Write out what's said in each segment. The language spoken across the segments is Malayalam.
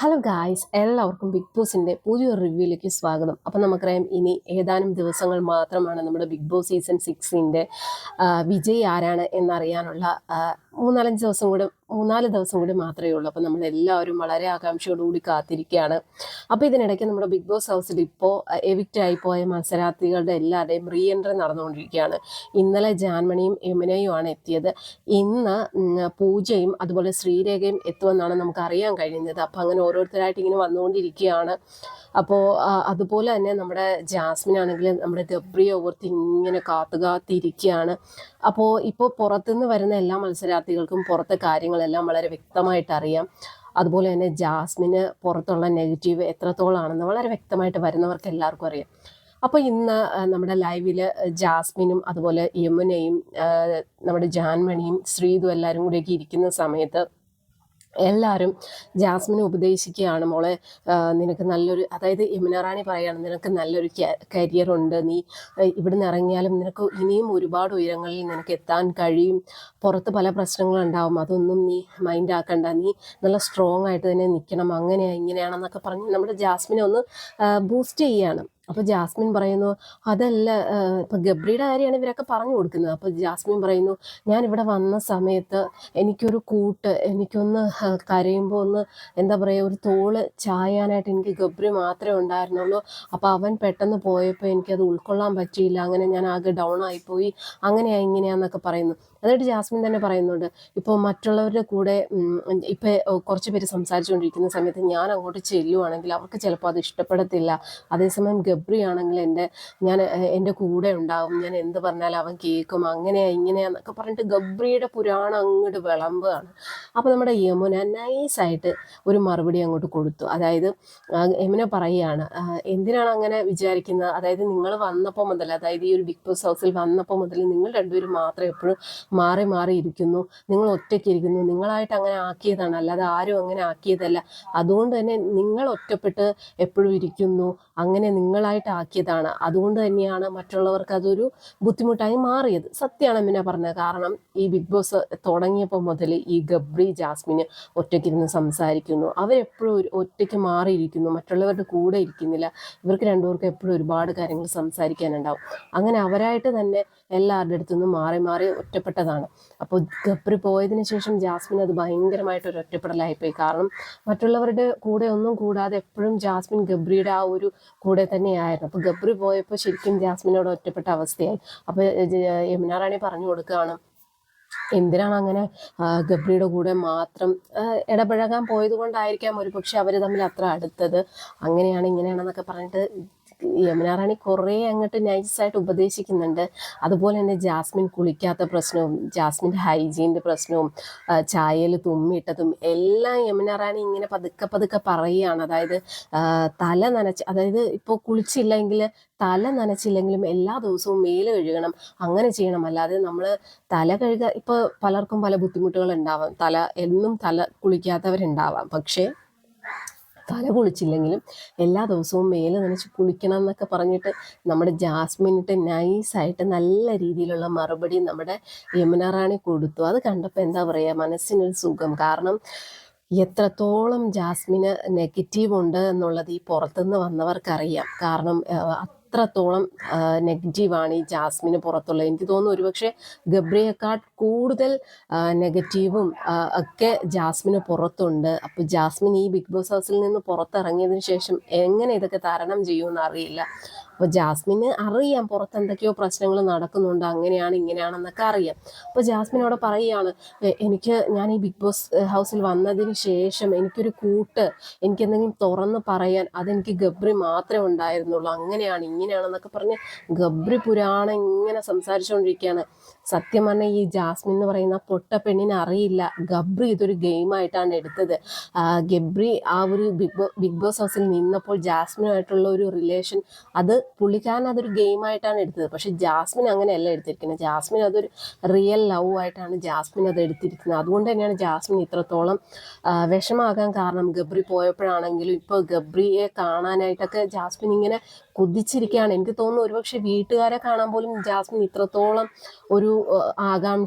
ഹലോ ഗായ്സ് എല്ലാവർക്കും ബിഗ് ബോസിന്റെ പുതിയൊരു റിവ്യൂയിലേക്ക് സ്വാഗതം. അപ്പം നമുക്കറിയാം ഇനി ഏതാനും ദിവസങ്ങൾ മാത്രമാണ് നമ്മുടെ ബിഗ് ബോസ് സീസൺ സിക്സിന്റെ വിജയ് ആരാണ് എന്നറിയാനുള്ള മൂന്നാലഞ്ച് ദിവസം കൂടി മൂന്നാൽ ദിവസം കൂടി മാത്രമേ ഉള്ളൂ. അപ്പം നമ്മൾ എല്ലാവരും വളരെ ആകാംക്ഷയോടുകൂടി കാത്തിരിക്കുകയാണ്. അപ്പോൾ ഇതിനിടയ്ക്ക് നമ്മുടെ ബിഗ് ബോസ് ഹൗസിൽ ഇപ്പോൾ എവിക്റ്റ് ആയി പോയ മത്സരാർത്ഥികളുടെ എല്ലാവരുടെയും റീ എൻട്രി നടന്നുകൊണ്ടിരിക്കുകയാണ്. ഇന്നലെ ജാൻമണിയും യമുനയും ആണ് എത്തിയത്. ഇന്ന് പൂജയും അതുപോലെ ശ്രീരേഖയും എത്തുമെന്നാണ് നമുക്ക് അറിയാൻ കഴിയുന്നത് അപ്പം അങ്ങനെ ഓരോരുത്തരായിട്ട് ഇങ്ങനെ വന്നുകൊണ്ടിരിക്കുകയാണ്. അപ്പോൾ അതുപോലെ തന്നെ നമ്മുടെ ജാസ്മിൻ ആണെങ്കിൽ നമ്മുടെ ഗബ്രിയെ ഓർത്ത് ഇങ്ങനെ കാത്തു കാത്തിരിക്കുകയാണ് അപ്പോൾ ഇപ്പോൾ പുറത്തുനിന്ന് വരുന്ന എല്ലാ മത്സരാർത്ഥികൾക്കും പുറത്തെ കാര്യങ്ങളെല്ലാം വളരെ വ്യക്തമായിട്ട് അറിയാം. അതുപോലെ തന്നെ ജാസ്മിന് പുറത്തുള്ള നെഗറ്റീവ് എത്രത്തോളാണെന്ന് വളരെ വ്യക്തമായിട്ട് വരുന്നവർക്ക് എല്ലാവർക്കും അറിയാം. അപ്പോൾ ഇന്ന് നമ്മുടെ ലൈവിൽ ജാസ്മിനും അതുപോലെ യമുനയും നമ്മുടെ ജാൻമണിയും ശ്രീതും എല്ലാവരും കൂടിയൊക്കെ ഇരിക്കുന്ന സമയത്ത് എല്ലാവരും ജാസ്മിനെ ഉപദേശിക്കുകയാണ്. മോളെ നിനക്ക് നല്ലൊരു അതായത് യമുന റാണി പറയുകയാണ് നിനക്ക് നല്ലൊരു കരിയർ ഉണ്ട്. നീ ഇവിടെ ഇവിടുന്ന് ഇറങ്ങിയാലും നിനക്ക് ഇനിയും ഒരുപാട് ഉയരങ്ങളിൽ നിനക്ക് എത്താൻ കഴിയും. പുറത്ത് പല പ്രശ്നങ്ങളുണ്ടാവും. അതൊന്നും നീ മൈൻഡ് ആക്കണ്ട. നീ നല്ല സ്ട്രോങ് ആയിട്ട് തന്നെ നിൽക്കണം അങ്ങനെയാണ് ഇങ്ങനെയാണെന്നൊക്കെ പറഞ്ഞ് നമ്മുടെ ജാസ്മിനെ ഒന്ന് ബൂസ്റ്റ് ചെയ്യാണ്. അപ്പോൾ ജാസ്മിൻ പറയുന്നു അതല്ല ഇപ്പം ഗബ്രിയുടെ കാര്യമാണ് ഇവരൊക്കെ പറഞ്ഞു കൊടുക്കുന്നത്. അപ്പോൾ ജാസ്മിൻ പറയുന്നു ഞാൻ ഇവിടെ വന്ന സമയത്ത് എനിക്കൊരു കൂട്ട് എനിക്കൊന്ന് കരയുമ്പോൾ ഒന്ന് എന്താ പറയുക ഒരു തോൾ ചായാനായിട്ട് എനിക്ക് ഗബ്രി മാത്രമേ ഉണ്ടായിരുന്നുള്ളൂ. അപ്പോൾ അവൻ പെട്ടെന്ന് പോയപ്പോൾ എനിക്കത് ഉൾക്കൊള്ളാൻ പറ്റിയില്ല. അങ്ങനെ ഞാൻ ആകെ ഡൗൺ ആയിപ്പോയി. അങ്ങനെയാ ഇങ്ങനെയാന്നൊക്കെ പറയുന്നു. എന്നിട്ട് ജാസ്മിൻ തന്നെ പറയുന്നുണ്ട്. ഇപ്പോൾ മറ്റുള്ളവരുടെ കൂടെ ഇപ്പോൾ കുറച്ച് പേര് സംസാരിച്ചുകൊണ്ടിരിക്കുന്ന സമയത്ത് ഞാൻ അങ്ങോട്ട് ചെല്ലുവാണെങ്കിൽ അവർക്ക് ചിലപ്പോൾ അത് ഇഷ്ടപ്പെടത്തില്ല. അതേസമയം ഗബ്രി ആണെങ്കിൽ എന്റെ ഞാൻ എന്റെ കൂടെ ഉണ്ടാവും. ഞാൻ എന്ത് പറഞ്ഞാലും അവൻ കേൾക്കും. അങ്ങനെയാ ഇങ്ങനെയാന്നൊക്കെ പറഞ്ഞിട്ട് ഗബ്രിയുടെ പുരാണം അങ്ങോട്ട് വിളമ്പാണ് അപ്പോൾ നമ്മുടെ യമുന നൈസായിട്ട് ഒരു മറുപടി അങ്ങോട്ട് കൊടുത്തു. അതായത് യമുന പറയുകയാണ് എന്തിനാണ് അങ്ങനെ വിചാരിക്കുന്നത്? അതായത് നിങ്ങൾ വന്നപ്പോൾ മുതൽ അതായത് ഈ ഒരു ബിഗ് ബോസ് ഹൗസിൽ വന്നപ്പോൾ മുതൽ നിങ്ങൾ രണ്ടുപേരും മാത്രം എപ്പോഴും മാറി മാറി ഇരിക്കുന്നു. നിങ്ങൾ ഒറ്റയ്ക്ക് ഇരിക്കുന്നു. നിങ്ങളായിട്ട് അങ്ങനെ ആക്കിയതാണ്. അല്ലാതെ ആരും അങ്ങനെ ആക്കിയതല്ല. അതുകൊണ്ട് തന്നെ നിങ്ങൾ ഒറ്റപ്പെട്ട് എപ്പോഴും ഇരിക്കുന്നു. അങ്ങനെ നിങ്ങളായിട്ട് ആക്കിയതാണ്. അതുകൊണ്ട് തന്നെയാണ് മറ്റുള്ളവർക്ക് അതൊരു ബുദ്ധിമുട്ടായി മാറിയത്. സത്യമാണ് പിന്നെ പറഞ്ഞത്. കാരണം ഈ ബിഗ് ബോസ് തുടങ്ങിയപ്പോൾ മുതൽ ഈ ഗബ്രി ജാസ്മിന് ഒറ്റയ്ക്കിരുന്ന് സംസാരിക്കുന്നു. അവരെപ്പോഴും ഒറ്റയ്ക്ക് മാറിയിരിക്കുന്നു മറ്റുള്ളവരുടെ കൂടെ ഇരിക്കുന്നില്ല. ഇവർക്ക് രണ്ടുപേർക്കും എപ്പോഴും ഒരുപാട് കാര്യങ്ങൾ സംസാരിക്കാനുണ്ടാവും. അങ്ങനെ അവരായിട്ട് തന്നെ എല്ലാവരുടെ അടുത്തുനിന്നും മാറി മാറി മാറി ഒറ്റപ്പെട്ടതാണ് അപ്പോൾ ഗബ്രി പോയതിനു ശേഷം ജാസ്മിൻ അത് ഭയങ്കരമായിട്ട് ഒരു ഒറ്റപ്പെടലായിപ്പോയി. കാരണം മറ്റുള്ളവരുടെ കൂടെ ഒന്നും കൂടാതെ എപ്പോഴും ജാസ്മിൻ ഗബ്രിയുടെ ആ ഒരു കൂടെ തന്നെയായിരുന്നു. അപ്പോൾ ഗബ്രി പോയപ്പോൾ ശരിക്കും ജാസ്മിനോട് ഒറ്റപ്പെട്ട അവസ്ഥയായി. അപ്പോൾ യമുന റാണി പറഞ്ഞു കൊടുക്കുകയാണ് എന്തിനാണ് അങ്ങനെ ഗബ്രിയുടെ കൂടെ മാത്രം ഇടപഴകാൻ പോയത് കൊണ്ടായിരിക്കാം ഒരു പക്ഷെ അവർ തമ്മിൽ അത്ര അടുത്തത്? അങ്ങനെയാണ് ഇങ്ങനെയാണെന്നൊക്കെ പറഞ്ഞിട്ട് യമുന റാണി കുറേ അങ്ങോട്ട് നൈസായിട്ട് ഉപദേശിക്കുന്നുണ്ട്. അതുപോലെ തന്നെ ജാസ്മിൻ കുളിക്കാത്ത പ്രശ്നവും ജാസ്മിന്റെ ഹൈജീന്റെ പ്രശ്നവും ചായയിൽ തുമ്മിയിട്ടതും എല്ലാം യമുന ഇങ്ങനെ പതുക്കെ പതുക്കെ പറയുകയാണ്. അതായത് തല നനച്ച് അതായത് ഇപ്പോൾ കുളിച്ചില്ലെങ്കിൽ തല നനച്ചില്ലെങ്കിലും എല്ലാ ദിവസവും മേൽ കഴുകണം അങ്ങനെ ചെയ്യണം. അല്ലാതെ നമ്മൾ തല കഴുകുക ഇപ്പോൾ പലർക്കും പല ബുദ്ധിമുട്ടുകൾ ഉണ്ടാവാം തല എന്നും തല കുളിക്കാത്തവരുണ്ടാവാം. പക്ഷേ തല കുളിച്ചില്ലെങ്കിലും എല്ലാ ദിവസവും മേലെ നനച്ച് കുളിക്കണം എന്നൊക്കെ പറഞ്ഞിട്ട് നമ്മുടെ ജാസ്മിനിട്ട് നൈസായിട്ട് നല്ല രീതിയിലുള്ള മറുപടി നമ്മുടെ യമുന റാണി കൊടുത്തു. അത് കണ്ടപ്പോൾ എന്താ പറയുക മനസ്സിനൊരു സുഖം. കാരണം എത്രത്തോളം ജാസ്മിന് നെഗറ്റീവ് ഉണ്ട് എന്നുള്ളത് ഈ പുറത്തുനിന്ന് വന്നവർക്കറിയാം. കാരണം അത്രത്തോളം നെഗറ്റീവാണ് ഈ ജാസ്മിന് പുറത്തുള്ളത്. എനിക്ക് തോന്നുന്നു ഒരുപക്ഷെ ഗബ്രിയേക്കാൾ കൂടുതൽ നെഗറ്റീവും ഒക്കെ ജാസ്മിന് പുറത്തുണ്ട്. അപ്പോൾ ജാസ്മിൻ ഈ ബിഗ് ബോസ് ഹൗസിൽ നിന്ന് പുറത്തിറങ്ങിയതിന് ശേഷം എങ്ങനെ ഇതൊക്കെ തരണം ചെയ്യുമെന്ന് അറിയില്ല. അപ്പോൾ ജാസ്മിന് അറിയാം പുറത്ത് എന്തൊക്കെയോ പ്രശ്നങ്ങൾ നടക്കുന്നുണ്ട് അങ്ങനെയാണ് ഇങ്ങനെയാണെന്നൊക്കെ അറിയാം. അപ്പോൾ ജാസ്മിൻ അവിടെ പറയുകയാണ് എനിക്ക് ഞാൻ ഈ ബിഗ് ബോസ് ഹൗസിൽ വന്നതിന് ശേഷം എനിക്കൊരു കൂട്ട് എനിക്ക് എന്തെങ്കിലും തുറന്ന് പറയാൻ അതെനിക്ക് ഗബ്രി മാത്രമേ ഉണ്ടായിരുന്നുള്ളൂ. അങ്ങനെയാണ് ഇങ്ങനെയാണെന്നൊക്കെ പറഞ്ഞ് ഗബ്രി പുരാണം ഇങ്ങനെ സംസാരിച്ചുകൊണ്ടിരിക്കുകയാണ്. സത്യം പറഞ്ഞാൽ ഈ ജാസ്മിൻ എന്ന് പറയുന്ന പൊട്ട പെണ്ണിനെ അറിയില്ല. ഗബ്രി ഇതൊരു ഗെയിമായിട്ടാണ് എടുത്തത്. ഗബ്രി ആ ഒരു ബിഗ് ബിഗ് ബോസ് ഹൗസിൽ നിന്നപ്പോൾ ജാസ്മിനുമായിട്ടുള്ള ഒരു റിലേഷൻ അത് പുള്ളിക്കാരൻ അതൊരു ഗെയിമായിട്ടാണ് എടുത്തത്. പക്ഷെ ജാസ്മിൻ അങ്ങനെയല്ല എടുത്തിരിക്കുന്നത്. ജാസ്മിൻ അതൊരു റിയൽ ലവ് ആയിട്ടാണ് ജാസ്മിൻ അത് എടുത്തിരിക്കുന്നത്. അതുകൊണ്ട് തന്നെയാണ് ജാസ്മിൻ ഇത്രത്തോളം വിഷമാകാൻ കാരണം ഗബ്രി പോയപ്പോഴാണെങ്കിലും ഇപ്പോൾ ഗബ്രിയെ കാണാനായിട്ടൊക്കെ ജാസ്മിൻ ഇങ്ങനെ കുതിച്ചിരിക്കുകയാണ്. എനിക്ക് തോന്നുന്നു ഒരുപക്ഷെ വീട്ടുകാരെ കാണാൻ പോലും ജാസ്മിൻ ഇത്രത്തോളം ഒരു ഏഹ്,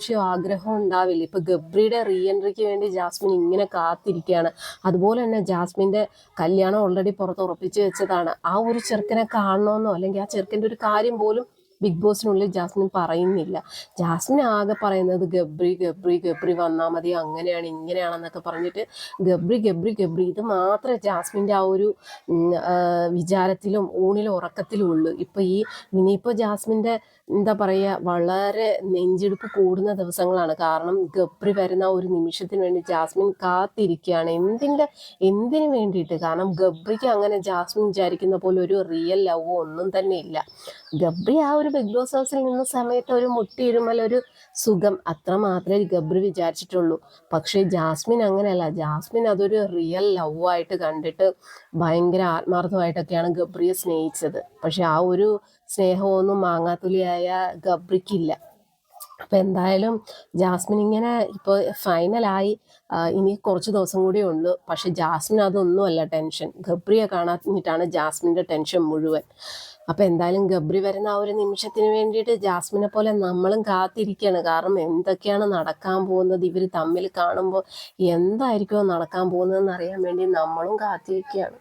ആകാംക്ഷയോ ആഗ്രഹമോ ഉണ്ടാവില്ല. ഇപ്പൊ ഗബ്രിയുടെ റീ എൻട്രിക്ക് വേണ്ടി ജാസ്മിൻ ഇങ്ങനെ കാത്തിരിക്കുകയാണ്. അതുപോലെ തന്നെ ജാസ്മിന്റെ കല്യാണം ഓൾറെഡി പുറത്ത് ഉറപ്പിച്ചു വെച്ചതാണ്. ആ ഒരു ചെറുക്കനെ കാണണമെന്നോ അല്ലെങ്കിൽ ആ ചെറുക്കന്റെ ഒരു കാര്യം പോലും ബിഗ് ബോസിനുള്ളിൽ ജാസ്മിൻ പറയുന്നില്ല. ജാസ്മിൻ ആകെ പറയുന്നത് ഗബ്രി ഗബ്രി ഗബ്രി വന്നാൽ മതി അങ്ങനെയാണ് ഇങ്ങനെയാണെന്നൊക്കെ പറഞ്ഞിട്ട് ഗബ്രി ഗബ്രി ഗബ്രി. ഇത് മാത്രമേ ജാസ്മിന്റെ ആ ഒരു വിചാരത്തിലും ഊണിലും ഉറക്കത്തിലും ഉള്ളൂ ഇപ്പം ഈ ഇനിയിപ്പോൾ ജാസ്മിന്റെ എന്താ പറയുക വളരെ നെഞ്ചെടുപ്പ് കൂടുന്ന ദിവസങ്ങളാണ്. കാരണം ഗബ്രി വരുന്ന ഒരു നിമിഷത്തിന് വേണ്ടി ജാസ്മിൻ കാത്തിരിക്കുകയാണ്. എന്തിന്റെ എന്തിനു വേണ്ടിയിട്ട്? കാരണം ഗബ്രിക്ക് അങ്ങനെ ജാസ്മിൻ വിചാരിക്കുന്ന പോലെ ഒരു റിയൽ ലവോ ഒന്നും തന്നെ ഇല്ല. ഗബ്രി ആ ഒരു ബിഗ് ബോസ് ഹൗസിൽ നിന്ന സമയത്ത് ഒരു മുട്ടിയിരുമൽ ഒരു സുഖം അത്ര മാത്രമേ ഗബ്ര വിചാരിച്ചിട്ടുള്ളൂ. പക്ഷേ ജാസ്മിൻ അങ്ങനെയല്ല. ജാസ്മിൻ അതൊരു റിയൽ ലവ് ആയിട്ട് കണ്ടിട്ട് ഭയങ്കര ആത്മാർത്ഥമായിട്ടൊക്കെയാണ് ഗബ്രിയെ സ്നേഹിച്ചത്. പക്ഷെ ആ ഒരു സ്നേഹമൊന്നും മാങ്ങാത്തുലിയായ ഗബ്രിക്കില്ല. അപ്പം എന്തായാലും ജാസ്മിൻ ഇങ്ങനെ ഇപ്പോൾ ഫൈനലായി ഇനി കുറച്ച് ദിവസം കൂടി ഉള്ളു. പക്ഷെ ജാസ്മിൻ അതൊന്നുമല്ല ടെൻഷൻ. ഗബ്രിയെ കാണാഞ്ഞിട്ടാണ് ജാസ്മിന്റെ ടെൻഷൻ മുഴുവൻ. അപ്പം എന്തായാലും ഗബ്രി വരുന്ന ആ ഒരു നിമിഷത്തിന് വേണ്ടിയിട്ട് ജാസ്മിനെ പോലെ നമ്മളും കാത്തിരിക്കുകയാണ് കാരണം എന്തൊക്കെയാണ് നടക്കാൻ പോകുന്നത്? ഇവർ തമ്മിൽ കാണുമ്പോൾ എന്തായിരിക്കുമോ നടക്കാൻ പോകുന്നതെന്ന് അറിയാൻ വേണ്ടി നമ്മളും കാത്തിരിക്കുകയാണ്